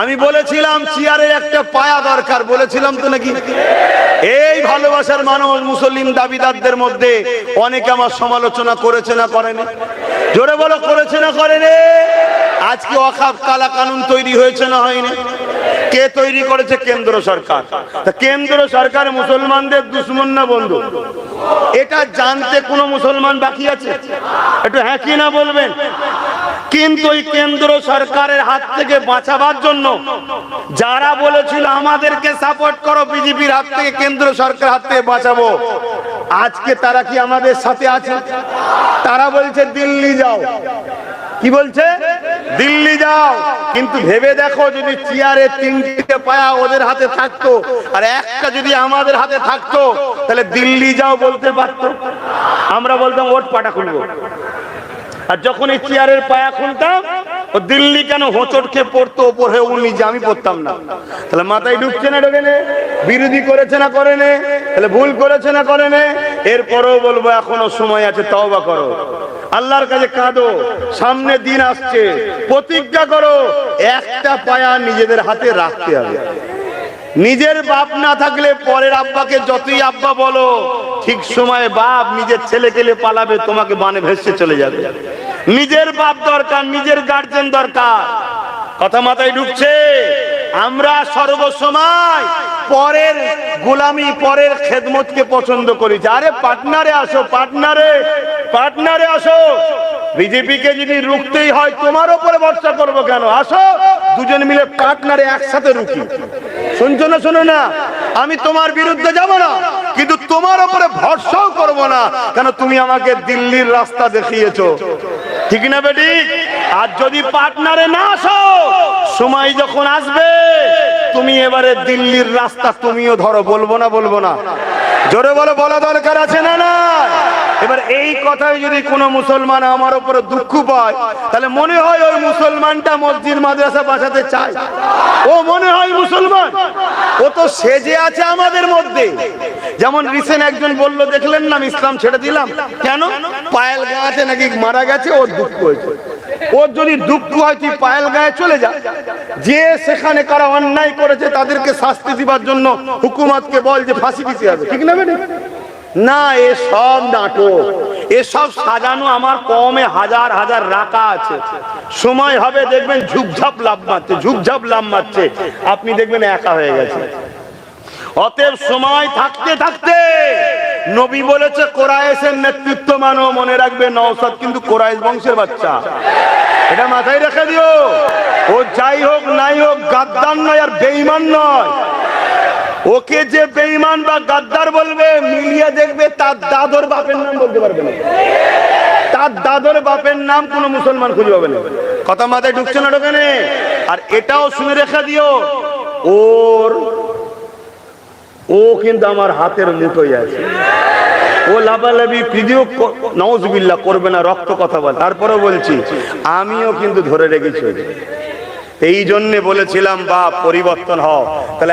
আমি বলেছিলাম চেয়ারের একটা পায়া দরকার, বলেছিলাম তো নাকি? এই ভালোবাসার মানুষ মুসলিম দাবিদারদের মধ্যে অনেকে আমার সমালোচনা করেছে না করেনি? জোরে বলো, করেছে না করেনি? আজকে অখাপ কালা কানুন তৈরি হয়েছে না হয়নি? কে তৈরি করেছে? কেন্দ্র সরকার। তা কেন্দ্র সরকার মুসলমানদের দুশ্মন না বন্ধু? এটা জানতে কোনো মুসলমান বাকি আছে? একটু হ্যাঁ কি না বলবেন? কিন্তু ওই কেন্দ্র সরকারের হাত থেকে বাঁচাবার জন্য যারা বলেছিল, আমাদেরকে সাপোর্ট করো, বিজেপির হাত থেকে, কেন্দ্র সরকার হাত থেকে বাঁচাবো। আজকে তারা কি আমাদের সাথে আছে? তারা বলছে, দিল্লি যাও। কি বলছে? দিল্লি যাও। কিন্তু ভেবে দেখো, যদি চেয়ারে তিনটে পায়া ওদের হাতে থাকতো, আর একটা যদি আমাদের হাতে থাকতো, তাহলে দিল্লি যাও বলতে পারতো। আমরা বলতাম ওট পাটা খুলবো। আর যখন এই চেয়ারের পায়া খুলতাম ও দিল্লি কেন হোঁচট খেয়ে পড়তো? ওপর হয়ে নিজে আমি পড়তাম না। তাহলে মাথায় ঢুকছে না ঢোকে বিরোধী করেছে না করে নে। তাহলে ভুল করেছে না করে নে। এরপরেও বলব, এখনও সময় আছে, তওবা করো। আল্লাহর কাছে কাঁদো। সামনে দিন আসছে। প্রতিজ্ঞা করো, একটা পায়া নিজেদের হাতে রাখতে হবে। নিজের বাপ না থাকলে পরের আব্বাকে যতই আব্বা বলো, ঠিক সময়ে বাপ নিজের ছেলে পালাবে, তোমাকে বানে ভেসে চলে যাবে। নিজের বাপ দরকার, নিজের গার্জেন দরকার। কথা মাথায় ঢুকছে? আমরা সর্বসময় পরের গোলামি, পরের খেদমতকে পছন্দ করি। আরে পার্টনারে আসো পার্টনারে পার্টনারে আসো। বিজেপিকে যদি রুখতেই হয়, তোমার উপরে ভরসা করব কেন? আসো, দুজন মিলে পার্টনারে একসাথে রুখি। শুনছো না, শোনো না? আমি তোমার বিরুদ্ধে যাব না, কিন্তু তোমার উপরে ভরসাও করব না। কেন, তুমি আমাকে দিল্লির রাস্তা দেখিয়েছো। ঠিক না বেটি? আর যদি পার্টনারে না আসো, সময় যখন আসবে, তুমি এবারে দিল্লির রাস্তা তুমিও ধরো, বলব না বলব না। জোরে বলো, বলা দরকার আছে না? কথায় যদি কোনো মুসলমান আমার উপরে দুঃখ পায়, তাহলে মনে হয় ওই মুসলমানটা মসজিদ মাদ্রাসা বাঁচাতে চায়। ও মনে হয় মুসলমান? ও তো সেজে আছে আমাদের মধ্যে। যেমন রিসেন্ট একজন বলল, দেখলেন না ইসলাম ছেড়ে দিলাম? কেন? পায়েল গাছে নাকি মারা গেছে, ওর দুঃখ হয়েছে। ওর যদি দুঃখ হয়, তুই পায়েল গায়ে চলে যা। যে সেখানে কারা অন্যায় করেছে, তাদেরকে শাস্তি দিবার জন্য হুকুমতকে বল যে ফাঁসি দিতে হবে। ঠিক না না এসব নাটক। এসব সাজানো আমার কমে হাজার হাজার রাখা আছে। সময় হবে দেখবেন ঝুপঝাপ লাভ মারছে ঝুপঝাপ লাভ মারছে আপনি দেখবেন একা হয়ে গেছে অতএব সময় থাকতে থাকতে নবী বলেছে কোরাইশের নেতৃত্ব মানো, মনে রাখবে নওসাদ কিন্তু কোরাইশ বংশের বাচ্চা। এটা মাথায় রেখে দিও। ও যাই হোক, নাই হোক, গাদ্দার নয় আর বেইমান নয়। ওকে যে বেইমান বা গাদ্দার বলবে, মিলিয়ে দেখবে তার দাদর বাপের নাম বলতে পারবে না। তার দাদর বাপের নাম কোন মুসলমান খুঁজে পাবে না। কথা মাথায় ঢুকছে না ঢোকানে? আর এটাও শুনে রেখে দিও, ওর, ও কিন্তু আমার হাতের মুঠোই আছে। ও লাভালাভি প্রিদিও নওয়াজবিল্লাহ করবে না, রক্ত কথা বল। তারপরে বলছি, আমিও কিন্তু ধরে রেখেছি। এই জন্যে বলেছিলাম বা পরিবর্তন হও। তাহলে